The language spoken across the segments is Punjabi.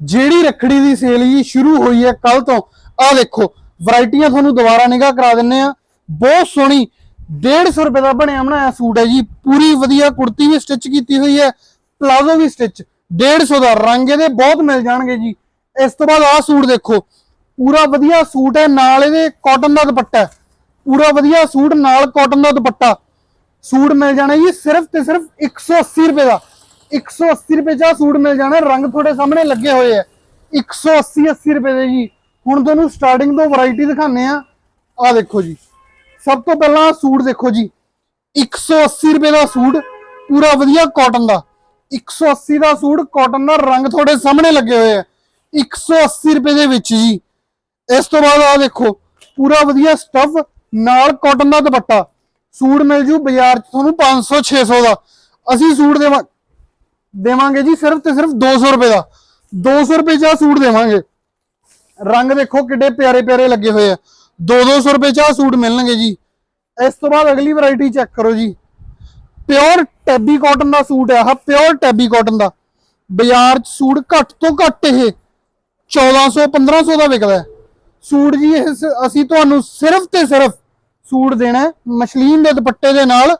ਜਿਹੜੀ ਰੱਖੜੀ ਦੀ ਸੇਲ ਜੀ ਸ਼ੁਰੂ ਹੋਈ ਹੈ ਕੱਲ ਤੋਂ, ਆਹ ਦੇਖੋ, ਵੈਰਾਈਟੀਆਂ ਤੁਹਾਨੂੰ ਦੁਬਾਰਾ ਨਿਗਾਹ ਕਰਾ ਦਿੰਨੇ ਆ ਬਹੁਤ ਸੋਹਣੀ 150 ਰੁਪਏ ਦਾ ਬਣਿਆ ਬਣਾਇਆ ਸੂਟ ਹੈ ਜੀ। ਪੂਰੀ ਵਧੀਆ ਕੁੜਤੀ ਵੀ ਸਟਿਚ ਕੀਤੀ ਹੋਈ ਹੈ, ਪਲਾਜ਼ੋ ਵੀ ਸਟਿਚ 150 ਦਾ, ਰੰਗ ਇਹਦੇ ਬਹੁਤ ਮਿਲ ਜਾਣਗੇ ਜੀ। ਇਸ ਤੋਂ ਬਾਅਦ ਆਹ ਸੂਟ ਦੇਖੋ, ਪੂਰਾ ਵਧੀਆ ਸੂਟ ਹੈ, ਨਾਲ ਇਹਦੇ ਕਾਟਨ ਦਾ ਦੁਪੱਟਾ ਹੈ। ਪੂਰਾ ਵਧੀਆ ਸੂਟ, ਨਾਲ ਕਾਟਨ ਦਾ ਦੁਪੱਟਾ। ਸੂਟ ਮਿਲ ਜਾਣਾ ਜੀ, ਸਿਰਫ ਤੇ ਸਿਰਫ 180 ਰੁਪਏ ਦਾ। 180 ਰੁਪਏ ਦਾ ਸੂਟ ਮਿਲ ਜਾਣਾ, ਰੰਗ ਤੁਹਾਡੇ ਸਾਹਮਣੇ ਲੱਗੇ ਹੋਏ ਆ। 180 80 ਰੁਪਏ ਦੇ ਜੀ। ਹੁਣ ਤੁਹਾਨੂੰ ਸਟਾਰਟਿੰਗ ਤੋਂ ਵੈਰਾਈਟੀ ਦਿਖਾਣੇ ਆ ਆ ਦੇਖੋ ਜੀ। ਸਭ ਤੋਂ ਪਹਿਲਾਂ ਆਹ ਸੂਟ ਦੇਖੋ ਜੀ। 180 ਰੁਪਏ ਦਾ ਸੂਟ, ਪੂਰਾ ਵਧੀਆ ਕਾਟਨ ਦਾ। 180 ਦਾ ਸੂਟ ਕਾਟਨ ਦਾ ਰੰਗ ਤੁਹਾਡੇ ਸਾਹਮਣੇ ਲੱਗੇ ਹੋਏ ਆ। 180 ਰੁਪਏ ਦੇ ਵਿੱਚ ਜੀ। ਇਸ ਤੋਂ ਬਾਅਦ ਆ ਦੇਖੋ, ਪੂਰਾ ਵਧੀਆ ਸਟਫ ਨਾਲ ਕਾਟਨ ਦਾ ਦੁਪੱਟਾ। ਸੂਟ ਮਿਲ ਜੂ ਬਾਜ਼ਾਰ 'ਚ ਤੁਹਾਨੂੰ 500 600 ਦਾ। ਅਸੀਂ ਸੂਟ ਦੇਵਾਂ ਦੇਵਾਂਗੇ ਜੀ ਸਿਰਫ ਤੇ ਸਿਰਫ 200 ਰੁਪਏ ਦਾ। 200 ਰੁਪਏ 'ਚ ਸੂਟ ਦੇਵਾਂਗੇ। ਰੰਗ ਦੇਖੋ ਕਿੱਡੇ ਪਿਆਰੇ ਪਿਆਰੇ ਲੱਗੇ ਹੋਏ ਆ। 2-200 ਰੁਪਏ 'ਚ ਸੂਟ ਮਿਲਣਗੇ ਜੀ। ਇਸ ਤੋਂ ਬਾਅਦ ਅਗਲੀ ਵੈਰਾਈਟੀ ਚੈੱਕ ਕਰੋ ਜੀ। ਪਿਓਰ ਟੈਬੀ ਕਾਟਨ ਦਾ ਸੂਟ ਹੈ ਆਹ ਪਿਓਰ ਟੈਬੀ ਕਾਟਨ ਦਾ। ਬਾਜ਼ਾਰ 'ਚ ਸੂਟ ਘੱਟ ਤੋਂ ਘੱਟ ਇਹ 1400 1500 ਦਾ ਵਿਕਦਾ ਹੈ। ਸੂਟ ਜੀ ਇਹ ਅਸੀਂ ਤੁਹਾਨੂੰ ਸਿਰਫ ਤੇ ਸਿਰਫ ਸੂਟ ਦੇਣਾ ਮਸ਼ਲੀਨ ਦੇ ਦੁਪੱਟੇ ਦੇ ਨਾਲ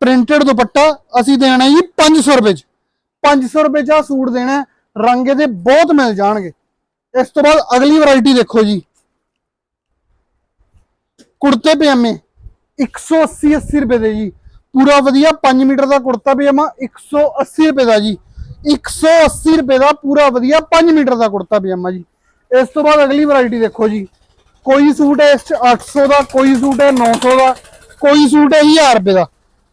ਪ੍ਰਿੰਟਡ ਦੁਪੱਟਾ ਅਸੀਂ ਦੇਣਾ ਜੀ 500 ਰੁਪਏ 'ਚ। 500 ਰੁਪਏ 'ਚ ਆਹ ਸੂਟ ਦੇਣਾ ਰੰਗ ਇਹਦੇ ਬਹੁਤ ਮਿਲ ਜਾਣਗੇ। ਇਸ ਤੋਂ ਬਾਅਦ ਅਗਲੀ ਵੈਰਾਈਟੀ ਦੇਖੋ ਜੀ। ਕੁੜਤੇ ਪਜਾਮੇ 180 80 ਰੁਪਏ ਦੇ ਜੀ। ਪੂਰਾ ਵਧੀਆ 5 ਮੀਟਰ ਦਾ ਕੁੜਤਾ ਪਜਾਮਾ 180 ਰੁਪਏ ਦਾ ਜੀ। 180 ਰੁਪਏ ਦਾ ਪੂਰਾ ਵਧੀਆ 5 ਮੀਟਰ ਦਾ ਕੁੜਤਾ ਪਜਾਮਾ ਜੀ। ਇਸ ਤੋਂ ਬਾਅਦ ਅਗਲੀ ਵੈਰਾਈਟੀ ਦੇਖੋ ਜੀ। ਕੋਈ ਸੂਟ ਹੈ ਇਸ 'ਚ 800 ਦਾ, ਕੋਈ ਸੂਟ ਹੈ 900 ਦਾ, ਕੋਈ ਸੂਟ ਹੈ 1000 ਰੁਪਏ ਦਾ।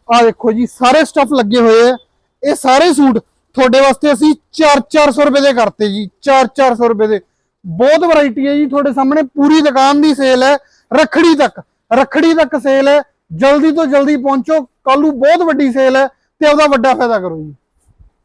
ਆ ਦੇਖੋ ਜੀ, ਸਾਰੇ ਸਟੱਫ ਲੱਗੇ ਹੋਏ ਆ। ਇਹ ਸਾਰੇ ਸੂਟ ਤੁਹਾਡੇ ਵਾਸਤੇ ਅਸੀਂ 4-400 ਰੁਪਏ ਦੇ ਕਰਤੇ ਜੀ 4-400 ਰੁਪਏ ਦੇ। ਬਹੁਤ ਵੈਰਾਈਟੀ ਹੈ ਜੀ, ਤੁਹਾਡੇ ਸਾਹਮਣੇ ਪੂਰੀ ਦੁਕਾਨ ਦੀ ਸੇਲ ਹੈ, ਰੱਖੜੀ ਤੱਕ। ਰੱਖੜੀ ਤੱਕ ਸੇਲ ਹੈ, ਜਲਦੀ ਤੋਂ ਜਲਦੀ ਪਹੁੰਚੋ ਕੱਲ ਨੂੰ ਬਹੁਤ ਵੱਡੀ ਸੇਲ ਹੈ, ਤੇ ਉਹਦਾ ਵੱਡਾ ਫਾਇਦਾ ਕਰੋ ਜੀ।